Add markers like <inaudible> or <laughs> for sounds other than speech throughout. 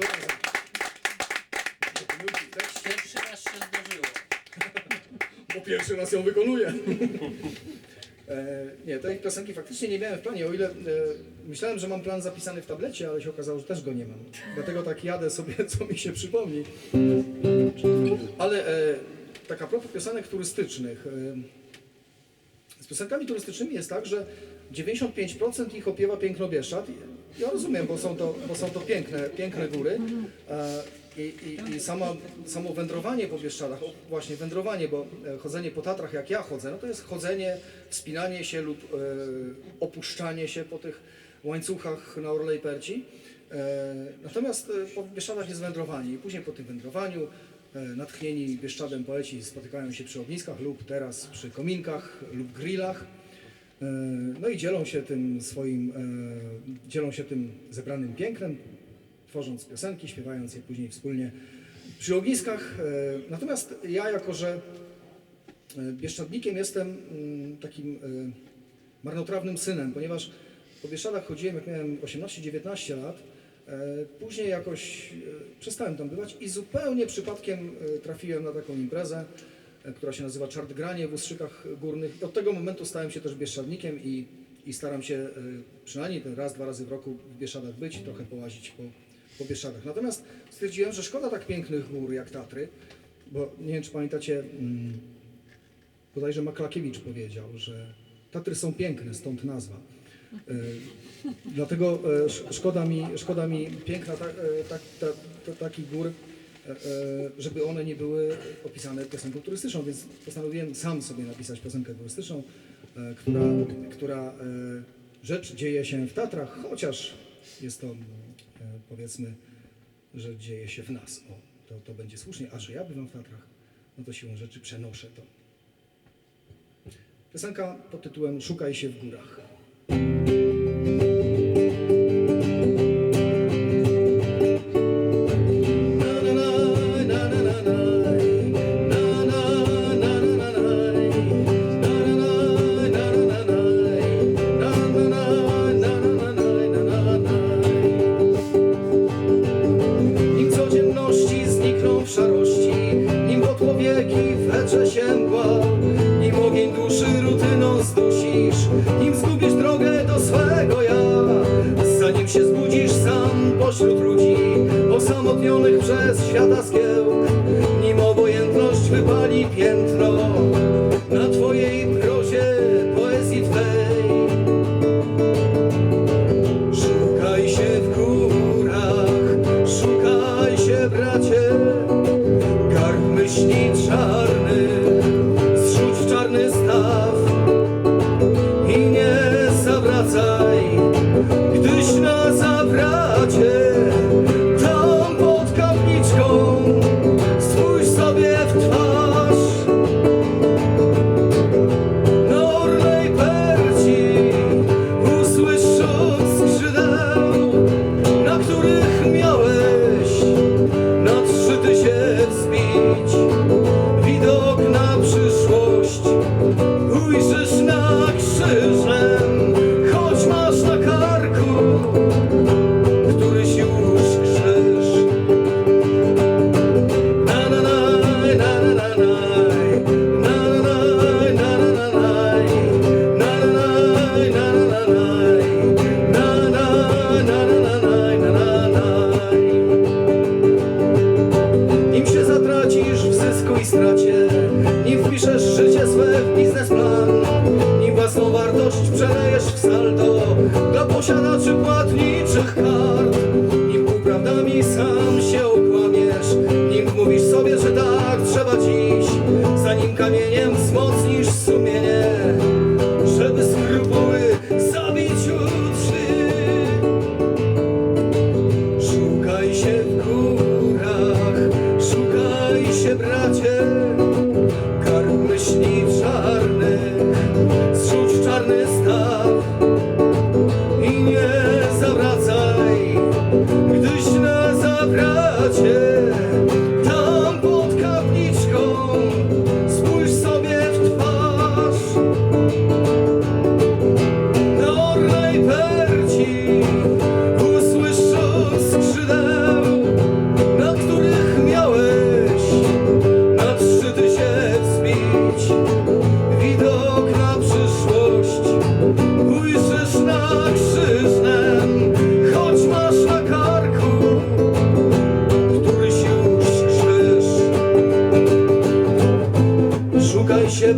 To razem. Tak? Pierwszy raz się zdarzyło. Bo pierwszy raz ją wykonuję. E, nie, tej piosenki faktycznie nie miałem w planie, o ile e, myślałem, że mam plan zapisany w tablecie, ale się okazało, że też go nie mam. Dlatego tak jadę sobie, <laughs> co mi się przypomni. Ale e, tak a piosenek turystycznych. E, z piosenkami turystycznymi jest tak, że 95% ich opiewa piękno Bieszczad. Ja rozumiem, bo są to, bo są to piękne, piękne góry. E, i, i, I samo wędrowanie po Bieszczadach, właśnie wędrowanie, bo e, chodzenie po Tatrach jak ja chodzę, no to jest chodzenie, wspinanie się lub e, opuszczanie się po tych łańcuchach na Orlej Perci. Natomiast po Bieszczadach jest wędrowanie i później po tym wędrowaniu natchnieni Bieszczadem poeci spotykają się przy ogniskach lub teraz przy kominkach lub grillach. E, No i dzielą się tym swoim, e, dzielą się tym zebranym pięknem, tworząc piosenki, śpiewając je później wspólnie przy ogniskach. E, Natomiast ja, jako że Bieszczadnikiem jestem mm, takim marnotrawnym synem, ponieważ po Bieszczadach chodziłem, jak miałem 18-19 lat. Później jakoś przestałem tam bywać i zupełnie przypadkiem trafiłem na taką imprezę, która się nazywa Czartgranie w Ustrzykach Górnych. I od tego momentu stałem się też Bieszczadnikiem i, i staram się e, przynajmniej ten raz, dwa razy w roku w Bieszczadach być, trochę połazić po, po Bieszczadach. Natomiast stwierdziłem, że szkoda tak pięknych gór jak Tatry, bo nie wiem, czy pamiętacie, mm, bodajże Maklakiewicz powiedział, że Tatry są piękne, stąd nazwa. E, Dlatego e, sz- szkoda mi, szkoda mi piękna ta, e, tak, ta, ta, takich gór, e, e, żeby one nie były opisane piosenką turystyczną, więc postanowiłem sam sobie napisać piosenkę turystyczną, e, która, która e, rzecz dzieje się w Tatrach, chociaż jest to e, powiedzmy, że dzieje się w nas. O, to, to będzie słusznie, a że ja bywam w Tatrach, no to siłą rzeczy przenoszę to. Piosenka pod tytułem Szukaj się w górach.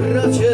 bracie.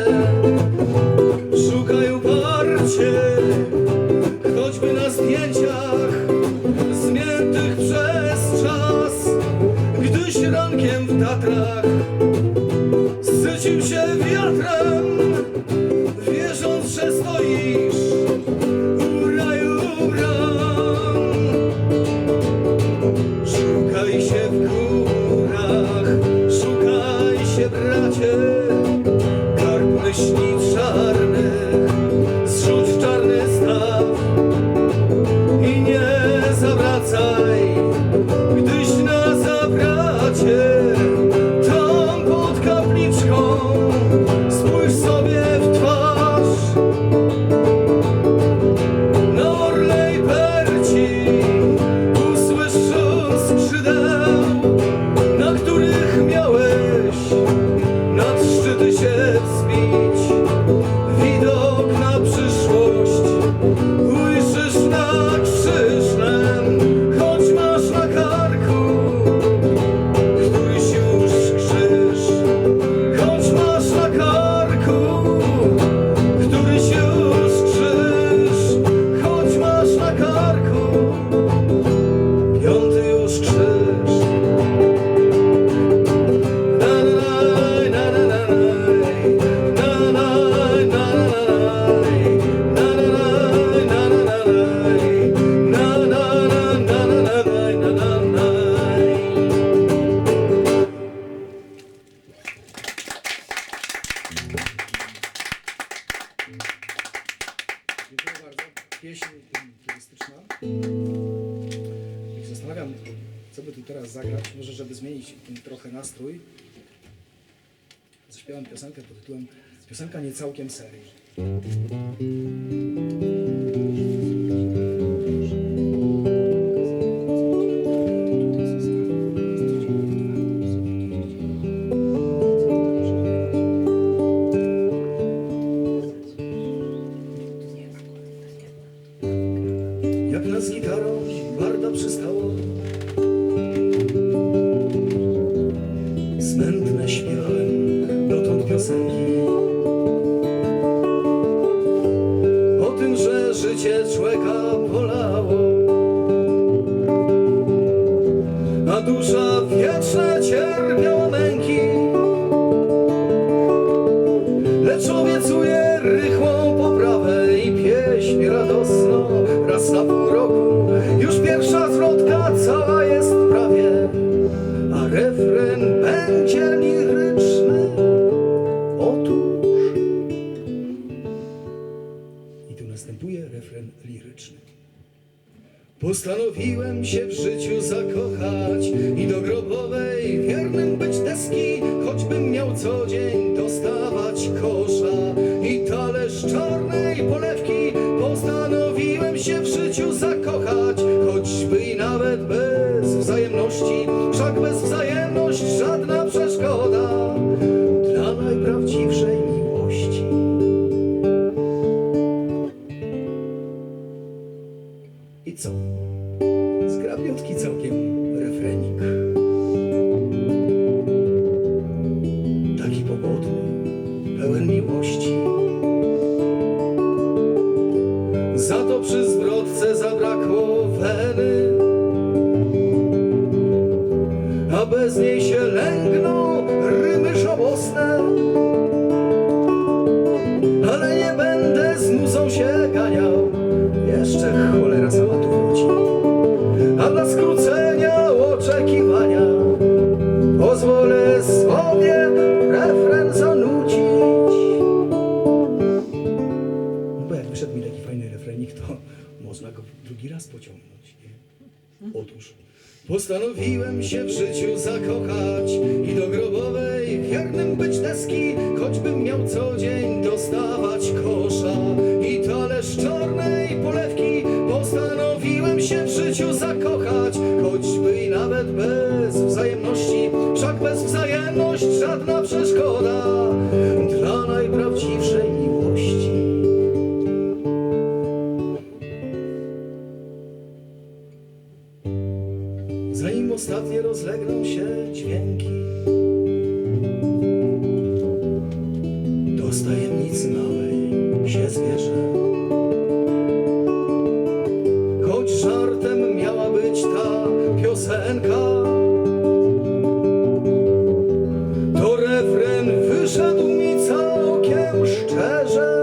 Postanowiłem się w życiu zakochać i do grobowej wiernym być deski, choćbym miał co dzień dostawać kosza i talerz czarnej polewki. Postanowiłem się w życiu zakochać, choćby i nawet bez wzajemności, wszak bez wzajemność żadna przeszkoda dla najprawdziwszej miłości. I co? Zgrabiutki całkiem refrenik. można go drugi raz pociągnąć. Nie? Otóż postanowiłem się w życiu zakochać i do grobowej wiernym być deski, choćbym miał co dzień dostawać kosza i talerz czarnej polewki. Postanowiłem się w życiu zakochać, choćby i nawet bez wzajemności, wszak bez wzajemność żadna przeszkoda dla najprawdziwszej piosenka. To refren wyszedł mi całkiem szczerze.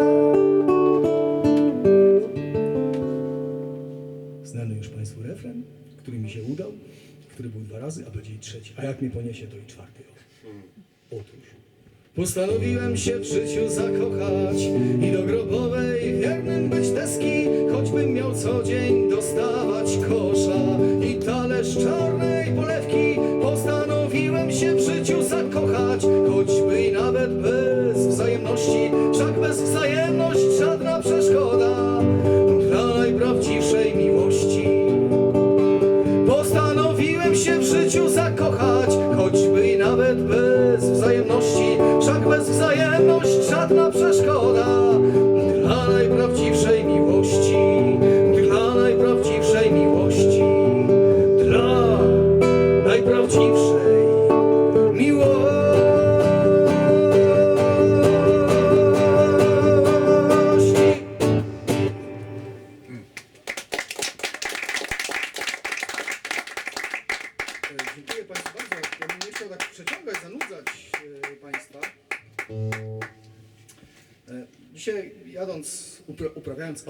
Znany już Państwu refren, który mi się udał, który był dwa razy, a będzie i trzeci. A jak mnie poniesie, to i czwarty. Otóż. Postanowiłem się w życiu zakochać i do grobowej wiernym być deski, choćbym miał co dzień dostawać kosza talerz czarnej polewki. Postanowiłem się w życiu zakochać, choćby i nawet bez wzajemności, wszak bez wzajemność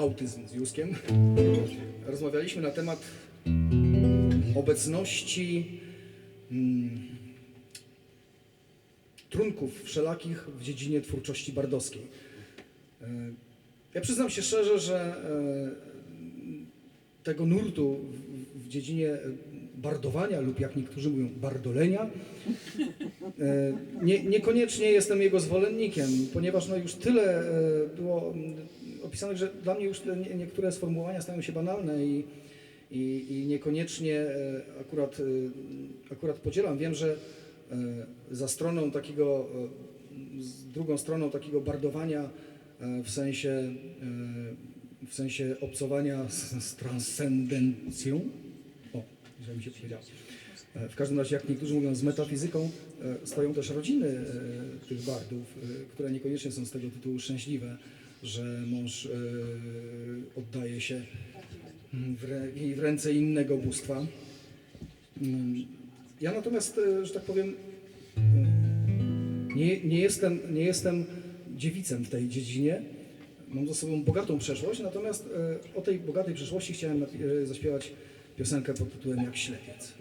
autyzm z Józkiem, rozmawialiśmy na temat obecności mm, trunków wszelakich w dziedzinie twórczości bardowskiej. E, Ja przyznam się szczerze, że e, tego nurtu w, dziedzinie bardowania lub jak niektórzy mówią bardolenia e, nie, niekoniecznie jestem jego zwolennikiem, ponieważ no już tyle było opisanych, że dla mnie już te nie- niektóre sformułowania stają się banalne i, i, i niekoniecznie e, akurat, e, akurat podzielam. Wiem, że e, za stroną takiego, drugą stroną takiego bardowania w sensie, w sensie obcowania z, z transcendencją, o, że mi się powiedziało. W każdym razie, jak niektórzy mówią, z metafizyką stoją też rodziny tych bardów, które niekoniecznie są z tego tytułu szczęśliwe, że mąż e, oddaje się mm, w, ręce innego bóstwa. Mm, Ja natomiast, e, że tak powiem, e, nie, nie, jestem, nie jestem dziewicem w tej dziedzinie. Mam za sobą bogatą przeszłość, natomiast e, o tej bogatej przeszłości chciałem zaśpiewać piosenkę pod tytułem Jak ślepiec.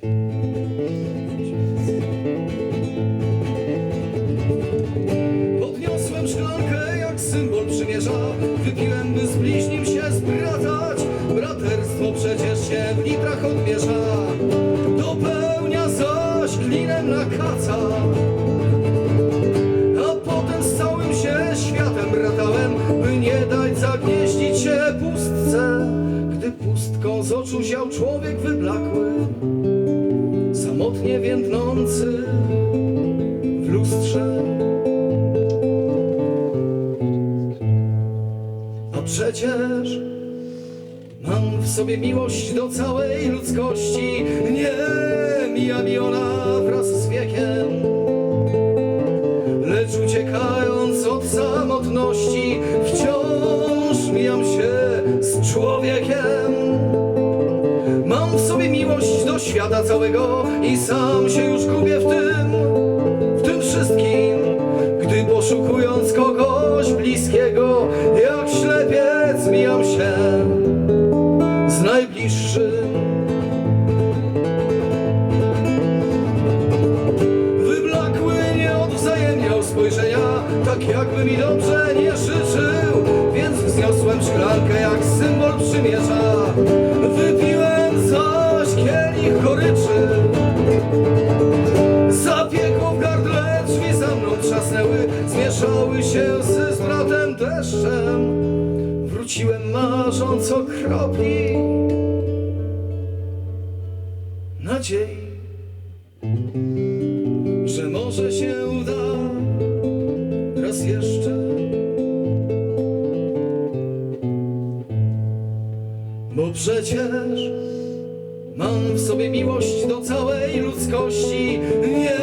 Symbol przymierza. Wypiłem, by z bliźnim się zbratać Braterstwo przecież się w litrach odmierza. Dopełnia zaś klinem na kaca. A potem z całym się światem bratałem By nie dać zagnieździć się pustce. Gdy pustką z oczu ział człowiek wyblakły Samotnie więdnący w lustrze przecież mam w sobie miłość do całej ludzkości. Nie mija mi ona wraz z wiekiem, lecz uciekając od samotności, wciąż mijam się z człowiekiem. Mam w sobie miłość do świata całego i sam się już gubię w tym, w tym wszystkim, gdy poszukując kogoś bliskiego, mi dobrze nie życzył, więc wzniosłem szklankę jak symbol przymierza. Wypiłem zaś kielich goryczy. Zapiekło w gardle, drzwi za mną trzasnęły, zmieszały się z, z bratem deszczem. Wróciłem marząc o kropli nadziei, że może się uda przecież Mam w sobie miłość do całej ludzkości, nie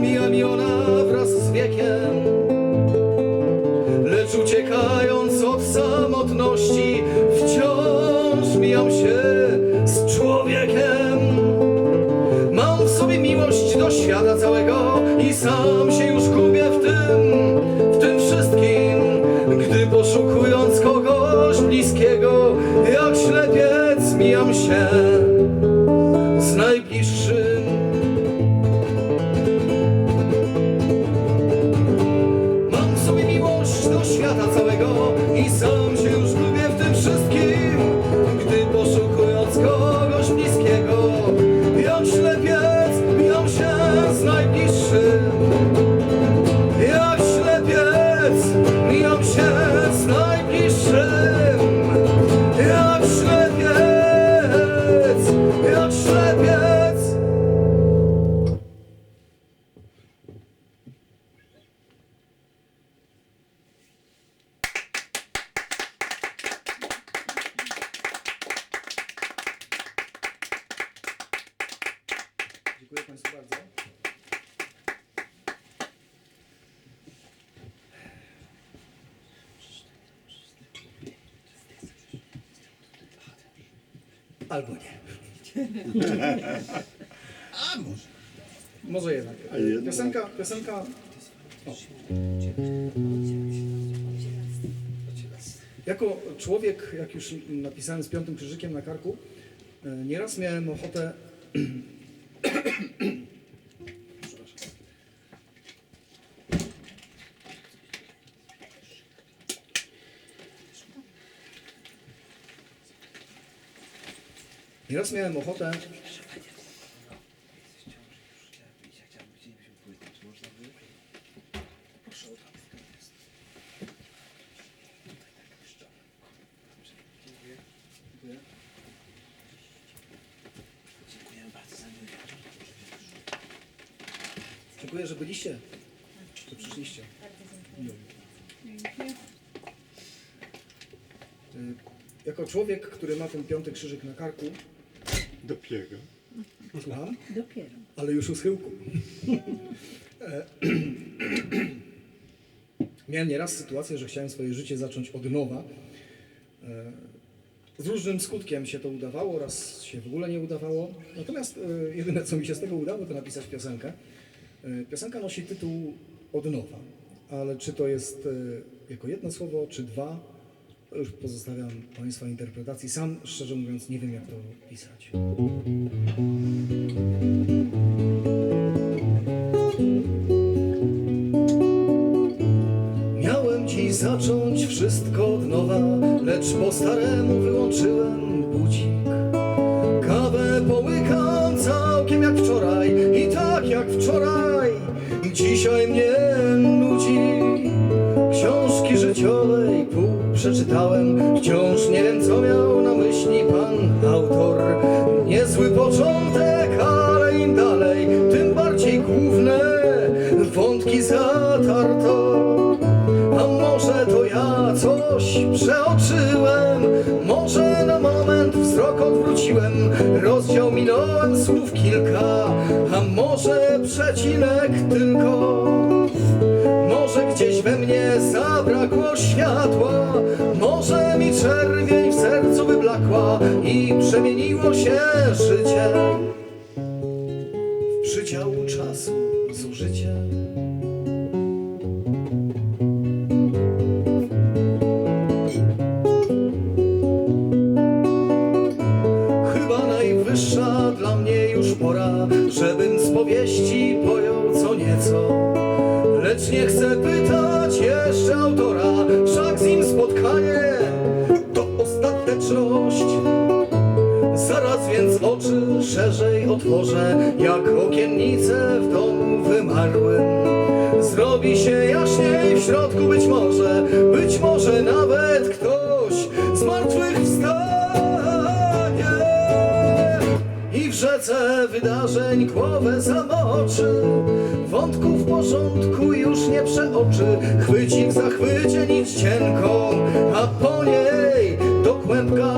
mija mi ona wraz z wiekiem. Ślepiec Dziękuję Państwu bardzo. Albo nie. A może. Może jednak. Piosenka, piosenka. O. Jako człowiek, jak już napisałem z piątym krzyżykiem na karku, e, nieraz miałem ochotę. <clears throat> Nieraz miałem ochotę Dziękuję, że byliście. Że przyszliście. Y, Jako człowiek, który ma ten piąty krzyżyk na karku, Dopiero. słucham, Dopiero. ale już u schyłku. E, <clears throat> Miałem nieraz sytuację, że chciałem swoje życie zacząć od nowa. E, Z różnym skutkiem się to udawało, raz się w ogóle nie udawało. Natomiast e, jedyne, co mi się z tego udało, to napisać piosenkę. Piosenka nosi tytuł Od nowa, ale czy to jest jako jedno słowo, czy dwa, już pozostawiam Państwa interpretacji. Sam, szczerze mówiąc, nie wiem, jak to pisać. Miałem dziś zacząć wszystko od nowa, lecz po staremu wyłączyłem budzik. Kawę połykam całkiem jak wczoraj i tak jak wczoraj dzisiaj mnie przeczytałem, wciąż nie wiem co miał na myśli pan autor. Niezły początek, ale im dalej, tym bardziej główne wątki zatarto. A może to ja coś przeoczyłem, może na moment wzrok odwróciłem, rozdział minąłem słów kilka, a może przecinek tylko. Gdzieś we mnie zabrakło światła, może mi czerwień w sercu wyblakła i przemieniło się życie w przydziału czasu zużycie. Chyba najwyższa nie chcę pytać jeszcze autora, wszak z nim spotkanie to ostateczność. Zaraz więc oczy szerzej otworzę, jak okiennice w domu wymarłym. Zrobi się jaśniej w środku być może, być może nawet wydarzeń głowę zamoczy Wątków porządku już nie przeoczy. Chwyci w zachwycie nic cienką A po niej do kłębka.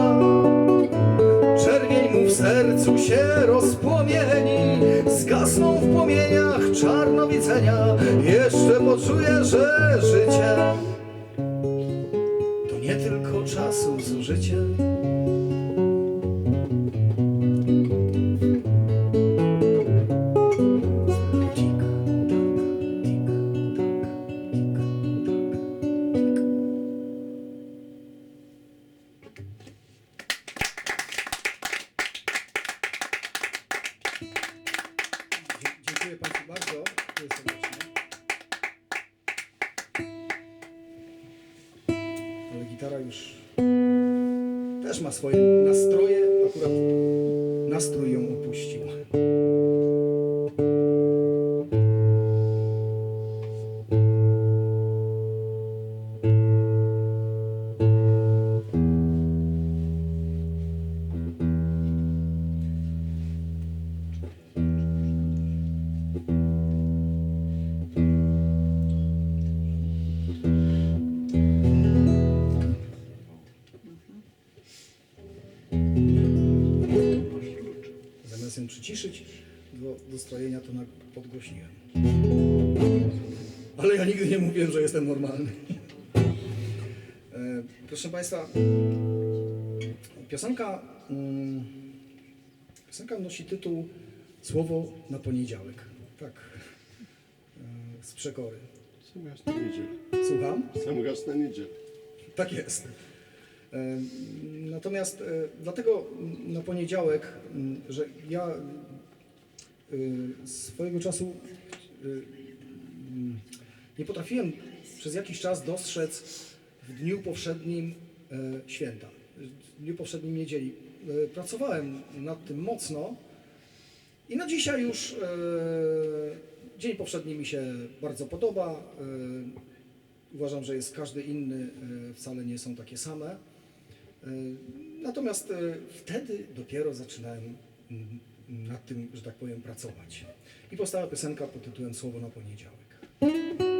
Czerwień mu w sercu się rozpłomieni. Zgasną w płomieniach czarnowidzenia Jeszcze poczuje, że życie To nie tylko czasu zużycie też ma swoje nastroje. Akurat nastrój ją opuścił. Piosenka, mm, piosenka nosi tytuł Słowo na poniedziałek. Tak, e, z przekory. Sam raz na niedzielę. Słucham? Sam raz na niedzielę. Tak jest. E, Natomiast e, dlatego na poniedziałek, że ja swojego czasu nie potrafiłem przez jakiś czas dostrzec w dniu powszednim święta, w dniu powszednim niedzieli. E, Pracowałem nad tym mocno i na dzisiaj już e, dzień powszedni mi się bardzo podoba. E, Uważam, że jest każdy inny, wcale nie są takie same. Natomiast wtedy dopiero zaczynałem mm, nad tym, że tak powiem, pracować. I powstała piosenka pod tytułem Słowo na poniedziałek.